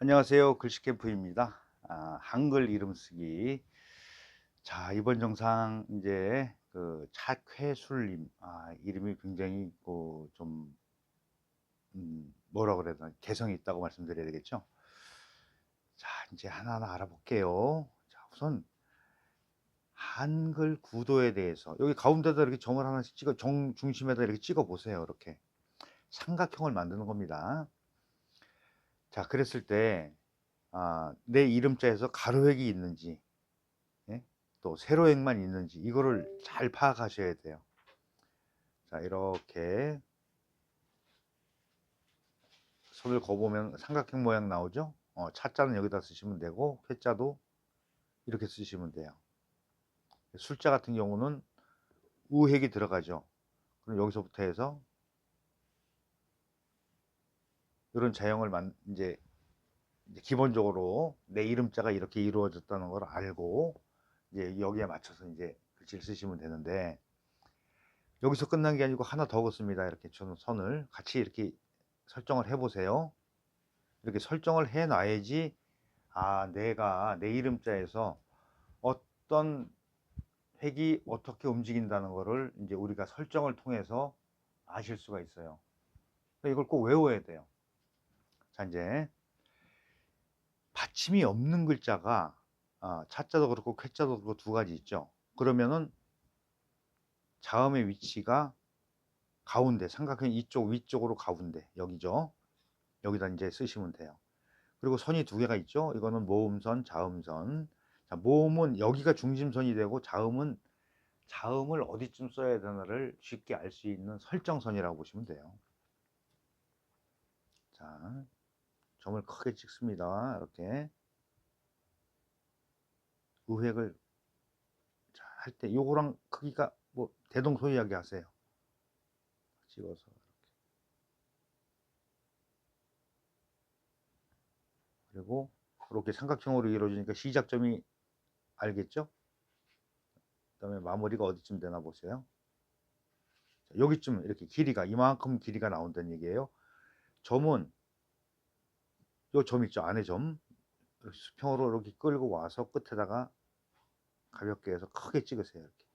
안녕하세요. 글씨캠프입니다. 아, 한글 이름 쓰기. 자, 이번 영상 이제 그 차쾌술님 아, 이름이 굉장히 그 좀 음, 뭐라 그래야 되나 개성이 있다고 말씀드려야 되겠죠. 자, 이제 하나하나 알아볼게요. 자, 우선 한글 구도에 대해서 여기 가운데다 이렇게 점을 하나씩 찍어 정 중심에다 이렇게 찍어 보세요. 이렇게 삼각형을 만드는 겁니다. 자, 그랬을 때, 아, 내 이름자에서 가로획이 있는지, 예? 또 세로획만 있는지, 이거를 잘 파악하셔야 돼요. 자, 이렇게 손을 거보면 삼각형 모양 나오죠? 어, 차자는 여기다 쓰시면 되고, 회자도 이렇게 쓰시면 돼요. sul자 같은 경우는 우획이 들어가죠. 그럼 여기서부터 해서 이런 자형을 만 이제, 기본적으로 내 이름자가 이렇게 이루어졌다는 걸 알고 이제 여기에 맞춰서 이제 글씨를 쓰시면 되는데 여기서 끝난 게 아니고 하나 더 긋습니다. 이렇게 저는 선을 같이 이렇게 설정을 해 보세요. 이렇게 설정을 해 놔야지 아 내가 내 이름자에서 어떤 획이 어떻게 움직인다는 거를 이제 우리가 설정을 통해서 아실 수가 있어요. 이걸 꼭 외워야 돼요. 자 이제 받침이 없는 글자가 아, 차자도 그렇고 쾌자도 그렇고 두 가지 있죠. 그러면은 자음의 위치가 가운데 삼각형 이쪽 위쪽으로 가운데 여기죠. 여기다 이제 쓰시면 돼요. 그리고 선이 두 개가 있죠. 이거는 모음선, 자음선. 자, 모음은 여기가 중심선이 되고 자음은 자음을 어디쯤 써야 되나를 쉽게 알 수 있는 설정선이라고 보시면 돼요. 자, 점을 크게 찍습니다. 이렇게 의획을 할 때 요거랑 크기가 뭐 대동소이하게 하세요. 찍어서 이렇게 그리고 이렇게 삼각형으로 이루어지니까 시작점이 알겠죠? 그 다음에 마무리가 어디쯤 되나 보세요. 자, 여기쯤 이렇게 길이가 이만큼 길이가 나온다는 얘기예요. 점은 요 점 있죠. 안에 점. 수평으로 이렇게 끌고 와서 끝에다가 가볍게 해서 크게 찍으세요 이렇게.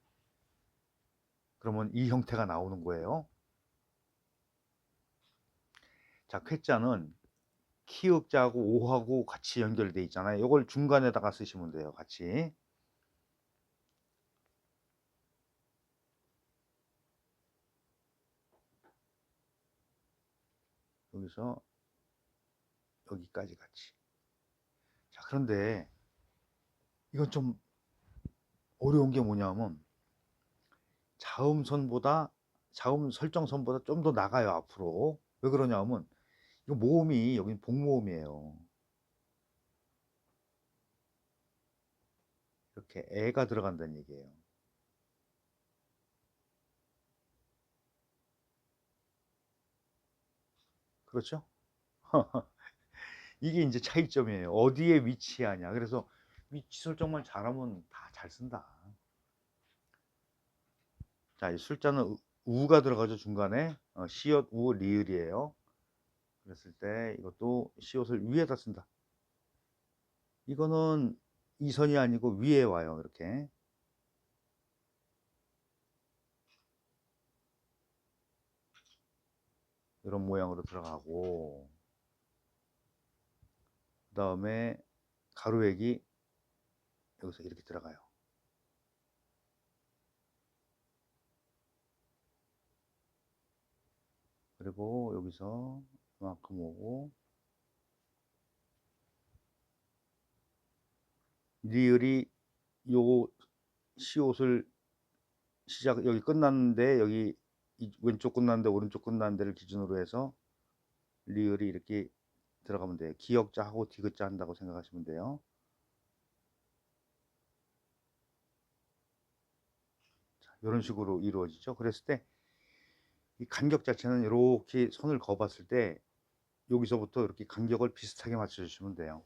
그러면 이 형태가 나오는 거예요. 자 쾌자는 키읔자하고 오하고 같이 연결돼 있잖아요. 이걸 중간에다가 쓰시면 돼요 같이. 여기서 여기까지 같이. 자, 그런데 이건 좀 어려운 게 뭐냐면 자음선보다 자음 설정선보다 좀 더 나가요 앞으로 왜 그러냐면 이거 모음이 여기는 복모음이에요 이렇게 애가 들어간다는 얘기예요 그렇죠? 이게 이제 차이점이에요. 어디에 위치하냐. 그래서 위치 설정만 잘하면 다 잘 쓴다. 자, 이 술자는 우가 들어가죠 중간에 어, 시옷 우 리을이에요. 그랬을 때 이것도 시옷을 위에다 쓴다. 이거는 이 선이 아니고 위에 와요. 이렇게. 이런 모양으로 들어가고 그 다음에 가로액이 여기서 이렇게 들어가요. 그리고 여기서 이만큼 오고 리을이 요 시옷을 시작 여기 끝났는데 여기 왼쪽 끝났는데 오른쪽 끝난 데를 기준으로 해서 리을이 이렇게 들어가면 돼요. 기역자 하고 디귿자 한다고 생각하시면 돼요. 자, 이런 식으로 이루어지죠. 그랬을 때 이 간격 자체는 이렇게 선을 그어봤을 때 여기서부터 이렇게 간격을 비슷하게 맞춰주시면 돼요.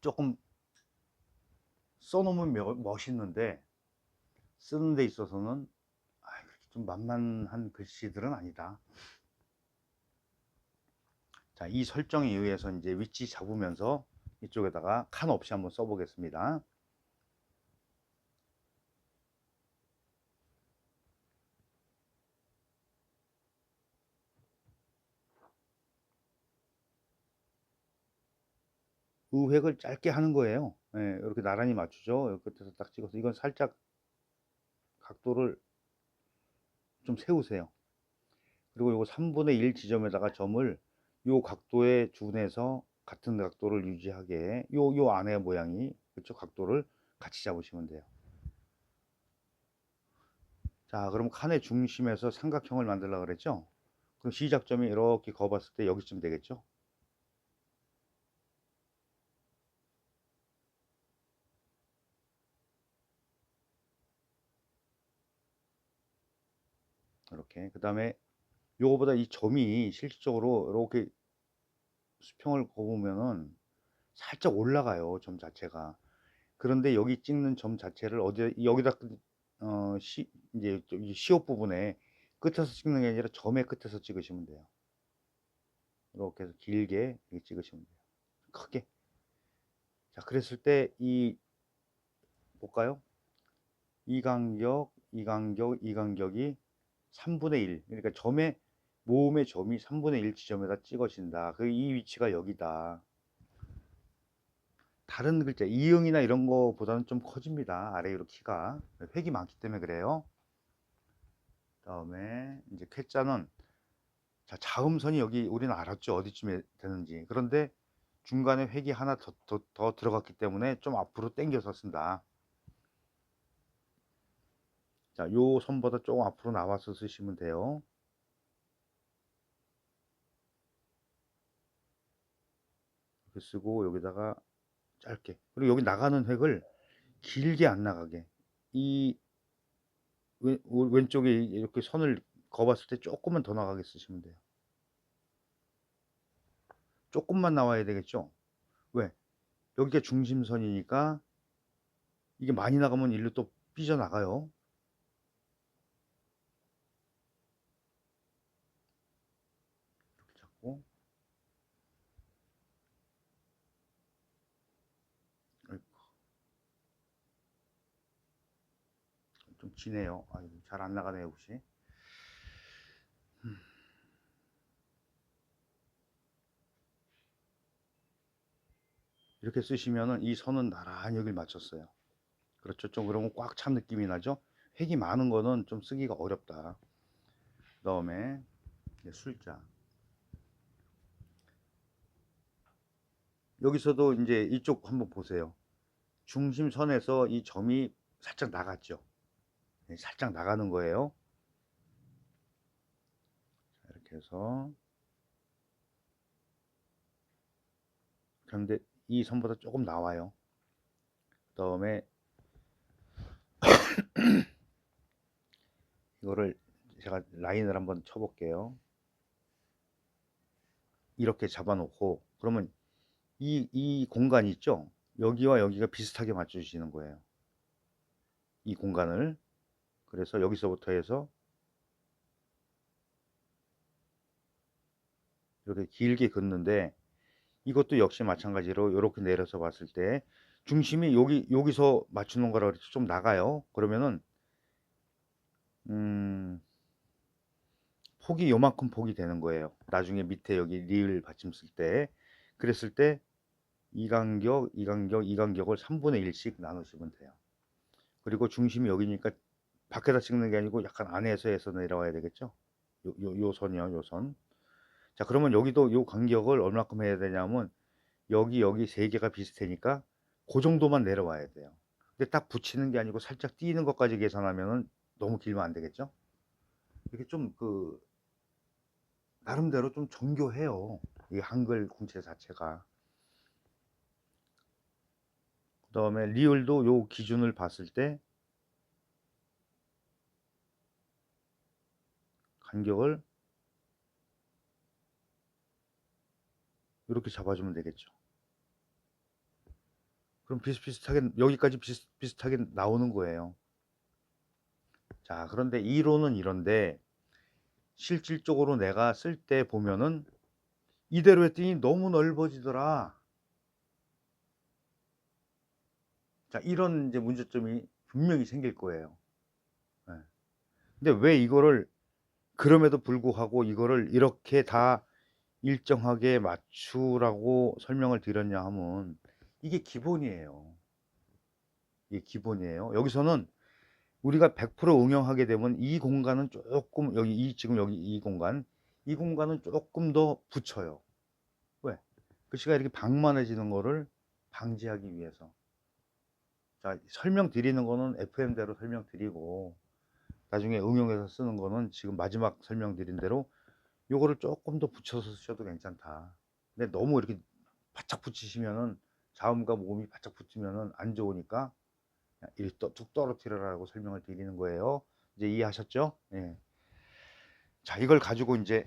조금 써놓으면 멋있는데 쓰는 데 있어서는 좀 만만한 글씨들은 아니다. 자, 이 설정에 의해서 이제 위치 잡으면서 이쪽에다가 칸 없이 한번 써보겠습니다. 우획을 짧게 하는 거예요. 예, 이렇게 나란히 맞추죠. 끝에서 딱 찍어서 이건 살짝 각도를 좀 세우세요. 그리고 요거 3분의 1 지점에다가 점을 요 각도에 준해서 같은 각도를 유지하게 요, 요 안에 모양이 그쪽 각도를 같이 잡으시면 돼요. 자, 그럼 칸의 중심에서 삼각형을 만들려고 그랬죠? 그럼 시작점이 이렇게 거봤을 때 여기쯤 되겠죠? 이렇게 그 다음에 요거보다 이 점이 실질적으로 이렇게 수평을 거보면은 살짝 올라가요 점 자체가. 그런데 여기 찍는 점 자체를 어디 여기다 어, 시, 이제 이 시옷 부분에 끝에서 찍는 게 아니라 점의 끝에서 찍으시면 돼요. 이렇게 해서 길게 찍으시면 돼요. 크게. 자 그랬을 때 이 볼까요? 이 간격 이 간격 이 간격이 3분의 1 그러니까 점의 모음의 점이 3분의 1 지점에다 찍어진다. 그 이 위치가 여기다. 다른 글자 이응이나 이런 거보다는 좀 커집니다. 아래로 키가. 획이 많기 때문에 그래요. 다음에 이제 쾌자는 자 자음선이 여기 우리는 알았죠. 어디쯤에 되는지. 그런데 중간에 획이 하나 더, 더, 더 들어갔기 때문에 좀 앞으로 당겨서 쓴다. 자, 요 선보다 조금 앞으로 나와서 쓰시면 돼요. 이렇게 쓰고 여기다가 짧게 그리고 여기 나가는 획을 길게 안 나가게 이 왼, 왼쪽에 이렇게 선을 거봤을 때 조금만 더 나가게 쓰시면 돼요. 조금만 나와야 되겠죠? 왜? 여기가 중심선이니까 이게 많이 나가면 일로 또 삐져나가요. 이렇게 잡고 아이고. 좀 지네요. 잘안 나가네요, 혹시. 이렇게 쓰시면은 이 선은 나란히 여길 맞췄어요. 그렇죠. 좀 그러면 꽉 찬 느낌이 나죠. 획이 많은 거는 좀 쓰기가 어렵다. 그 다음에 술자. 여기서도 이제 이쪽 한번 보세요. 중심선에서 이 점이 살짝 나갔죠. 네, 살짝 나가는 거예요. 이렇게 해서 그런데 이 선보다 조금 나와요. 그 다음에 이거를 제가 라인을 한번 쳐볼게요. 이렇게 잡아놓고 그러면 이, 이 공간 있죠? 여기와 여기가 비슷하게 맞춰주시는 거예요. 이 공간을. 그래서 여기서부터 해서 이렇게 길게 긋는데 이것도 역시 마찬가지로 이렇게 내려서 봤을 때 중심이 여기 여기서 맞추는 거라 그래서 좀 나가요. 그러면은 음 폭이 요만큼 폭이 되는 거예요. 나중에 밑에 여기 리을 받침 쓸 때 그랬을 때 이 간격, 이 간격, 이 간격을 3분의 1씩 나누시면 돼요. 그리고 중심이 여기니까 밖에다 찍는 게 아니고 약간 안에서 해서 내려와야 되겠죠. 요, 요, 요 선이요, 요 선. 자, 그러면 여기도 요 간격을 얼마큼 해야 되냐면 여기, 여기 세 개가 비슷하니까 그 정도만 내려와야 돼요. 근데 딱 붙이는 게 아니고 살짝 띄는 것까지 계산하면은 너무 길면 안 되겠죠. 이렇게 좀 그 나름대로 좀 정교해요. 이 한글 공체 자체가. 그 다음에 리을도 요 기준을 봤을 때 간격을 이렇게 잡아주면 되겠죠. 그럼 비슷비슷하게 여기까지 비슷비슷하게 나오는 거예요. 자, 그런데 이론은 이런데 실질적으로 내가 쓸 때 보면은 이대로 했더니 너무 넓어지더라. 자, 이런 이제 문제점이 분명히 생길 거예요. 예. 근데 왜 이거를 그럼에도 불구하고 이거를 이렇게 다 일정하게 맞추라고 설명을 드렸냐 하면 이게 기본이에요. 이게 기본이에요. 여기서는 우리가 100% 응용하게 되면 이 공간은 조금 여기 이 지금 여기 이 공간 이 공간은 조금 더 붙여요. 왜? 글씨가 이렇게 방만해지는 거를 방지하기 위해서. 자, 설명드리는 거는 FM대로 설명드리고 나중에 응용해서 쓰는 거는 지금 마지막 설명드린 대로 요거를 조금 더 붙여서 쓰셔도 괜찮다. 근데 너무 이렇게 바짝 붙이시면은 자음과 모음이 바짝 붙으면은 안 좋으니까 이렇게 떠- 뚝 떨어뜨려라고 설명을 드리는 거예요. 이제 이해하셨죠? 예. 자, 이걸 가지고 이제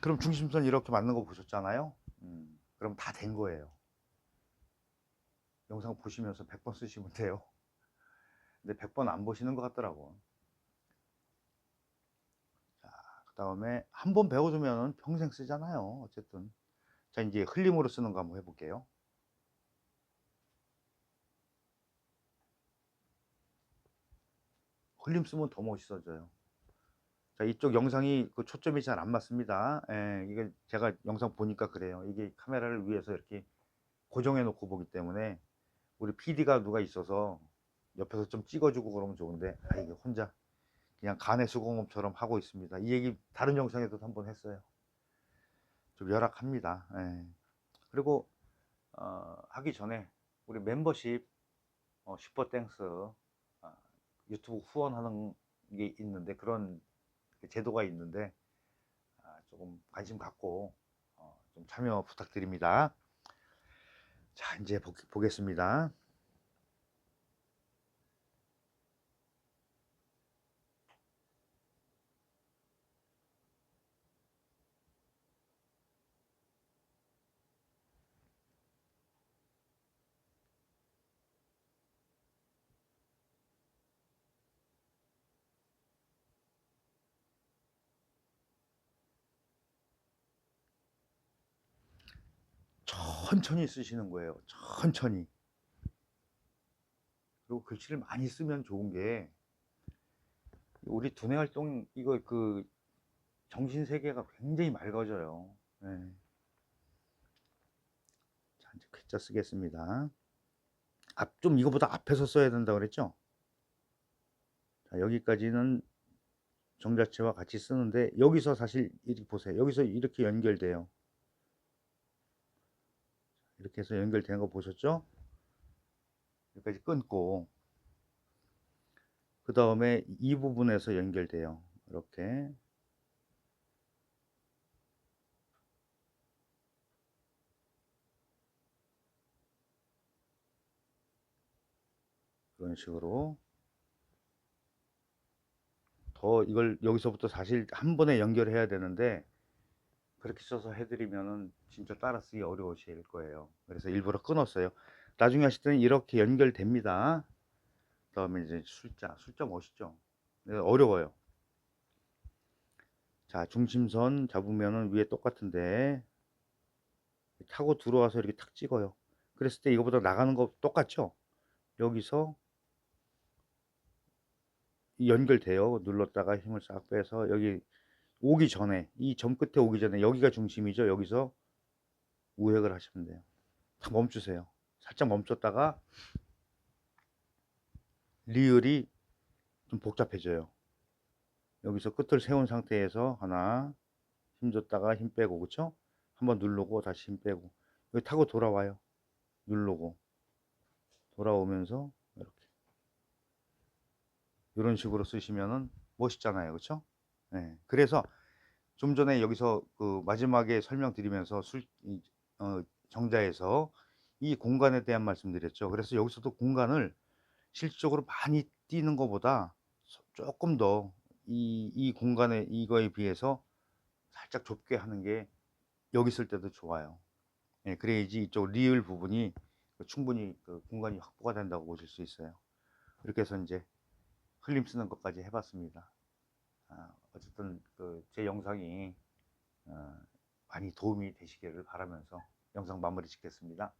그럼 중심선 이렇게 맞는 거 보셨잖아요. 음, 그럼 다 된 거예요. 영상 보시면서 100번 쓰시면 돼요. 근데 100번 안 보시는 것 같더라고. 자, 그 다음에 한 번 배워두면 평생 쓰잖아요. 어쨌든. 자, 이제 흘림으로 쓰는 거 한번 해볼게요. 흘림 쓰면 더 멋있어져요. 자, 이쪽 영상이 그 초점이 잘 안 맞습니다. 예, 이게 제가 영상 보니까 그래요. 이게 카메라를 위해서 이렇게 고정해 놓고 보기 때문에 우리 PD가 누가 있어서 옆에서 좀 찍어주고 그러면 좋은데, 아, 이게 혼자 그냥 간의 수공업처럼 하고 있습니다. 이 얘기 다른 영상에도 한번 했어요. 좀 열악합니다. 예. 그리고 어, 하기 전에 우리 멤버십 어, 슈퍼땡스 어, 유튜브 후원하는 게 있는데 그런 그 제도가 있는데 아, 조금 관심 갖고 어, 좀 참여 부탁드립니다. 자 이제 보, 보겠습니다. 천천히 쓰시는 거예요. 천천히. 그리고 글씨를 많이 쓰면 좋은 게 우리 두뇌 활동 이거 그 정신 세계가 굉장히 맑아져요. 네. 자, 이제 글자 쓰겠습니다. 앞 좀 이거보다 앞에서 써야 된다 그랬죠? 자, 여기까지는 정자체와 같이 쓰는데 여기서 사실 이렇게 보세요. 여기서 이렇게 연결돼요. 이렇게 해서 연결되는 거 보셨죠? 여기까지 끊고 그 다음에 이 부분에서 연결돼요. 이렇게 그런 식으로 더 이걸 여기서부터 사실 한 번에 연결해야 되는데 그렇게 써서 해드리면은 진짜 따라 쓰기 어려우실 거예요. 그래서 일부러 끊었어요. 나중에 하실 때는 이렇게 연결됩니다. 그 다음에 이제 숫자, 숫자 멋있죠? 네, 어려워요. 자, 중심선 잡으면은 위에 똑같은데 타고 들어와서 이렇게 탁 찍어요. 그랬을 때 이거보다 나가는 거 똑같죠? 여기서 연결돼요. 눌렀다가 힘을 싹 빼서 여기 오기 전에 이 점 끝에 오기 전에 여기가 중심이죠. 여기서 우획을 하시면 돼요. 딱 멈추세요. 살짝 멈췄다가 리을이 좀 복잡해져요. 여기서 끝을 세운 상태에서 하나 힘 줬다가 힘 빼고 그쵸? 한번 누르고 다시 힘 빼고 여기 타고 돌아와요. 누르고 돌아오면서 이렇게 이런 식으로 쓰시면은 멋있잖아요. 그쵸? 네, 그래서 좀 전에 여기서 그 마지막에 설명드리면서 술, 이, 어, 정자에서 이 공간에 대한 말씀드렸죠. 그래서 여기서도 공간을 실질적으로 많이 띄는 것보다 조금 더 이, 이 공간에 이거에 비해서 살짝 좁게 하는 게 여기 있을 때도 좋아요. 예, 그래야지 이쪽 리을 부분이 충분히 그 공간이 확보가 된다고 보실 수 있어요. 이렇게 해서 이제 흘림 쓰는 것까지 해봤습니다. 아, 어쨌든 그 제 영상이 어, 많이 도움이 되시기를 바라면서 영상 마무리 짓겠습니다.